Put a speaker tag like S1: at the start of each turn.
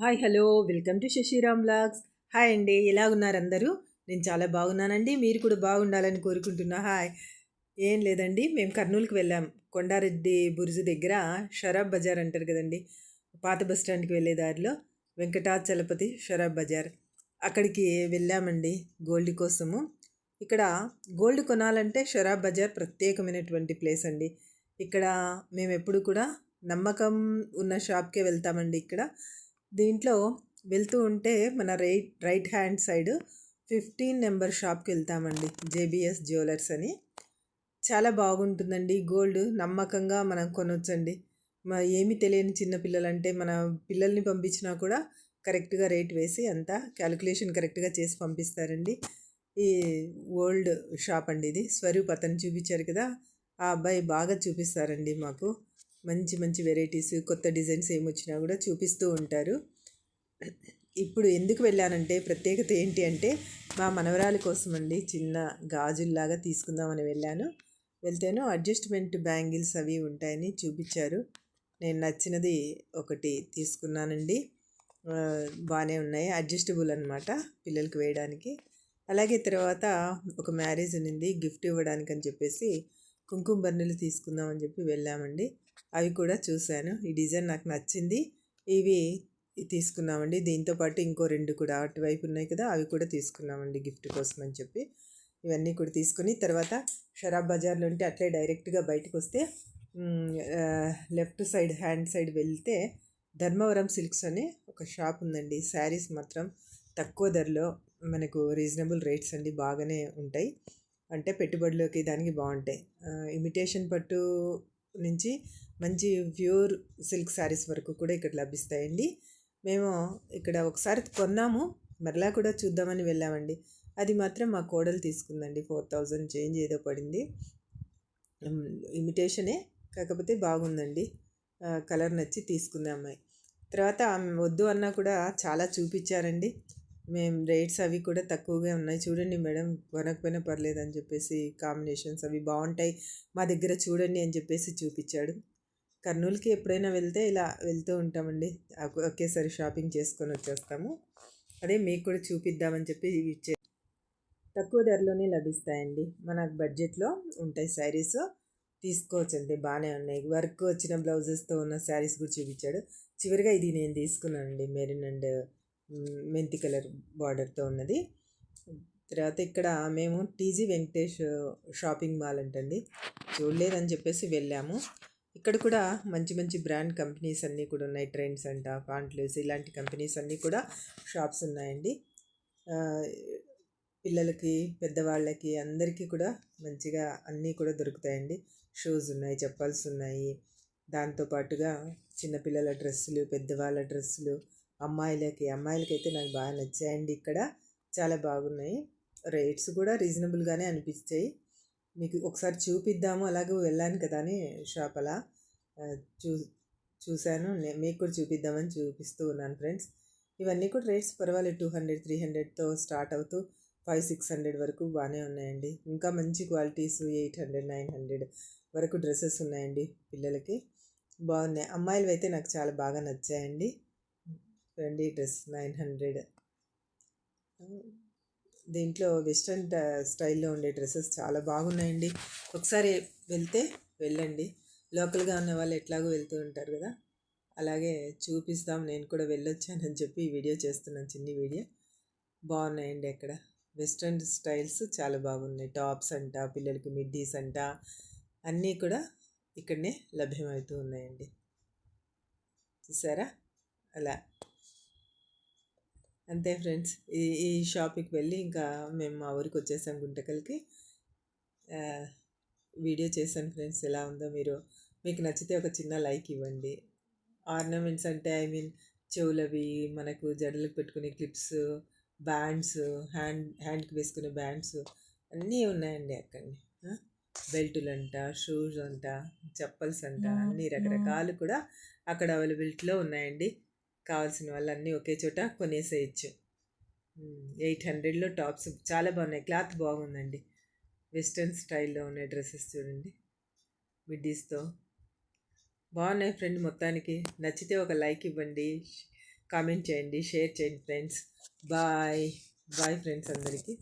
S1: Hi hello. Welcome to Sasiram blogs hi అండి. ఎలా ఉన్నారు అందరూ? నేను చాలా బాగున్నానండి. మీరు కూడా బాగుండాలని కోరుకుంటున్నా. హాయ్. ఏం లేదండి. మేము కర్నూలుకి వెళ్ళాం. కొండారెడ్డి బురుజు దగ్గర షరాబ్ బజార్ అంటారు కదండి. పాత బస్ స్టాండ్కి వెళ్ళే దారిలో వెంకటాచలపతి షరాబ్ బజార్. అక్కడికి వెళ్ళామండి గోల్డ్ కోసము. ఇక్కడ గోల్డ్ కొనాలంటే షరాబ్ బజార్ ప్రత్యేకమైనటువంటి ప్లేస్ అండి. ఇక్కడ మేము ఎప్పుడు కూడా నమ్మకం ఉన్న షాప్కే వెళ్తామండి ఇక్కడ. దీంట్లో వెళ్తూ ఉంటే మన right right hand side fifteen number షాప్కి వెళ్తామండి జేబిఎస్ జ్యువెలర్స్ అని. చాలా బాగుంటుందండి గోల్డ్ నమ్మకంగా మనం కొనొచ్చండి. మా ఏమి తెలియని చిన్న పిల్లలంటే మన పిల్లల్ని పంపించినా కూడా కరెక్ట్గా రేట్ వేసి అంతా క్యాలిక్యులేషన్ కరెక్ట్గా చేసి పంపిస్తారండి. ఈ ఓల్డ్ షాప్ అండి ఇది. స్వరూప్ అతను చూపించారు కదా ఆ అబ్బాయి బాగా చూపిస్తారండి మాకు. మంచి మంచి వెరైటీస్ కొత్త డిజైన్స్ ఏమొచ్చినా కూడా చూపిస్తూ ఉంటారు. ఇప్పుడు ఎందుకు వెళ్ళానంటే ప్రత్యేకత ఏంటి అంటే మా మనవరాలి కోసం అండి చిన్న గాజుల్లాగా తీసుకుందామని వెళ్ళాను. వెళ్తేను అడ్జస్ట్మెంట్ బ్యాంగిల్స్ అవి ఉంటాయని చూపించారు. నేను నచ్చినది ఒకటి తీసుకున్నానండి. బాగానే ఉన్నాయి. అడ్జస్టబుల్ అనమాట పిల్లలకి వేయడానికి. అలాగే తర్వాత ఒక మ్యారేజ్ ఉన్నింది గిఫ్ట్ ఇవ్వడానికి అని చెప్పేసి కుంకుమ బర్నెలు తీసుకుందామని చెప్పి వెళ్ళామండి. అవి కూడా చూశాను. ఈ డిజైన్ నాకు నచ్చింది. ఇవి తీసుకున్నామండి. దీంతో పాటు ఇంకో రెండు కూడా అటువైపు ఉన్నాయి కదా అవి కూడా తీసుకున్నామండి గిఫ్ట్ కోసం అని చెప్పి. ఇవన్నీ కూడా తీసుకుని తర్వాత షరాబ్ బజార్లో ఉంటే అట్లే డైరెక్ట్గా బయటకు వస్తే లెఫ్ట్ సైడ్ హ్యాండ్ సైడ్ వెళ్తే ధర్మవరం సిల్క్స్ అనే ఒక షాప్ ఉందండి. శారీస్ మాత్రం తక్కువ ధరలో మనకు రీజనబుల్ రేట్స్ అండి బాగానే ఉంటాయి. అంటే పెట్టుబడిలోకి దానికి బాగుంటాయి. ఇమిటేషన్ పట్టు నుంచి మంచి ప్యూర్ సిల్క్ శారీస్ వరకు కూడా ఇక్కడ లభిస్తాయండి. మేము ఇక్కడ ఒకసారి కొన్నాము మరలా కూడా చూద్దామని వెళ్ళామండి. అది మాత్రం మా కోడలు తీసుకుందండి ఫోర్ థౌజండ్ చేంజ్ ఏదో పడింది. ఇమిటేషనే కాకపోతే బాగుందండి. కలర్ నచ్చి తీసుకుంది అమ్మాయి. తర్వాత వద్దు అన్నా కూడా చాలా చూపించారండి. మేము రేట్స్ అవి కూడా తక్కువగా ఉన్నాయి. చూడండి మేడం కొనకపోయినా పర్లేదు అని చెప్పేసి కాంబినేషన్స్ అవి బాగుంటాయి. మా దగ్గర చూడండి అని చెప్పేసి చూపించాడు. కర్నూలుకి ఎప్పుడైనా వెళ్తే ఇలా వెళ్తూ ఉంటామండి. ఒకేసారి షాపింగ్ చేసుకొని వచ్చేస్తాము. అదే మీకు కూడా చూపిద్దామని చెప్పి ఇచ్చే తక్కువ ధరలోనే లభిస్తాయండి. మన బడ్జెట్లో ఉంటాయి శారీస్. తీసుకోవచ్చండి బాగానే ఉన్నాయి. వర్క్ వచ్చిన బ్లౌజెస్తో ఉన్న శారీస్ కూడా చూపించాడు. చివరిగా ఇది నేను తీసుకున్నానండి మెరిన్ అండ్ మెంతి కలర్ బార్డర్తో ఉన్నది. తర్వాత ఇక్కడ మేము టీజీ వెంకటేష్ షాపింగ్ మాల్ అంటండి. చూడలేదని చెప్పేసి వెళ్ళాము. ఇక్కడ కూడా మంచి మంచి బ్రాండ్ కంపెనీస్ అన్నీ కూడా ఉన్నాయి. ట్రెండ్స్ అంట పాంట్లూస్ ఇలాంటి కంపెనీస్ అన్నీ కూడా షాప్స్ ఉన్నాయండి. పిల్లలకి పెద్దవాళ్ళకి అందరికీ కూడా మంచిగా అన్నీ కూడా దొరుకుతాయండి. షూస్ ఉన్నాయి చెప్పల్స్ ఉన్నాయి. దాంతోపాటుగా చిన్నపిల్లల డ్రెస్సులు పెద్దవాళ్ళ డ్రెస్సులు అమ్మాయిలకి అమ్మాయిలకి అయితే నాకు బాగా నచ్చాయండి ఇక్కడ చాలా బాగున్నాయి. రేట్స్ కూడా రీజనబుల్గానే అనిపించాయి మీకు ఒకసారి చూపిద్దాము. అలాగే వెళ్ళాను కదా అని షాప్ అలా చూ చూశాను. మీకు కూడా చూపిద్దామని చూపిస్తూ ఉన్నాను ఫ్రెండ్స్. ఇవన్నీ కూడా రేట్స్ పర్వాలేదు. టూ హండ్రెడ్ త్రీ హండ్రెడ్తో స్టార్ట్ అవుతూ ఫైవ్ సిక్స్ హండ్రెడ్ వరకు బాగానే ఉన్నాయండి. ఇంకా మంచి qualities eight hundred nine hundred వరకు డ్రెస్సెస్ ఉన్నాయండి పిల్లలకి. బాగున్నాయి. అమ్మాయిలు అయితే నాకు చాలా బాగా నచ్చాయండి. Twenty dress nine hundred. దీంట్లో వెస్ట్రన్ స్టైల్లో ఉండే డ్రెస్సెస్ చాలా బాగున్నాయండి. ఒకసారి వెళ్తే వెళ్ళండి. లోకల్గా ఉన్న వాళ్ళు ఎట్లాగో వెళ్తూ ఉంటారు కదా. అలాగే చూపిస్తాం నేను కూడా వెళ్ళొచ్చానని చెప్పి ఈ వీడియో చేస్తున్నాను చిన్ని వీడియో. బాగున్నాయండి అక్కడ. వెస్ట్రన్ స్టైల్స్ చాలా బాగున్నాయి. టాప్స్ అంట పిల్లలకి మిడ్డీస్ అంట అన్నీ కూడా ఇక్కడనే లభ్యమవుతూ ఉన్నాయండి. చూసారా? అలా. అంతే ఫ్రెండ్స్. ఈ ఈ షాప్కి వెళ్ళి ఇంకా మేము మా ఊరికి వచ్చేసాం గుంటకల్కి. వీడియో చేశాను ఫ్రెండ్స్. ఎలా ఉందో మీరు మీకు నచ్చితే ఒక చిన్న లైక్ ఇవ్వండి. ఆర్నమెంట్స్ అంటే ఐ మీన్ చెవులవి మనకు జడలకు పెట్టుకునే క్లిప్స్ బ్యాండ్స్ హ్యాండ్ హ్యాండ్కి వేసుకునే బ్యాండ్స్ అన్నీ ఉన్నాయండి అక్కడిని. బెల్టులు అంట షూస్ అంట చెప్పల్స్ అంట అన్ని రకరకాలు కూడా అక్కడ అవైలబిలిటీలో ఉన్నాయండి. కావాల్సిన వాళ్ళు అన్నీ ఒకే చోట కొనేసేయచ్చు. ఎయిట్ హండ్రెడ్లో టాప్స్ చాలా బాగున్నాయి. క్లాత్ బాగుందండి. వెస్ట్రన్ స్టైల్లో ఉన్నాయి డ్రెస్సెస్ చూడండి. మిడ్డీస్తో బాగున్నాయి ఫ్రెండ్ మొత్తానికి. నచ్చితే ఒక లైక్ ఇవ్వండి. కామెంట్ చేయండి. షేర్ చేయండి ఫ్రెండ్స్. బాయ్. బాయ్ ఫ్రెండ్స్ అందరికీ.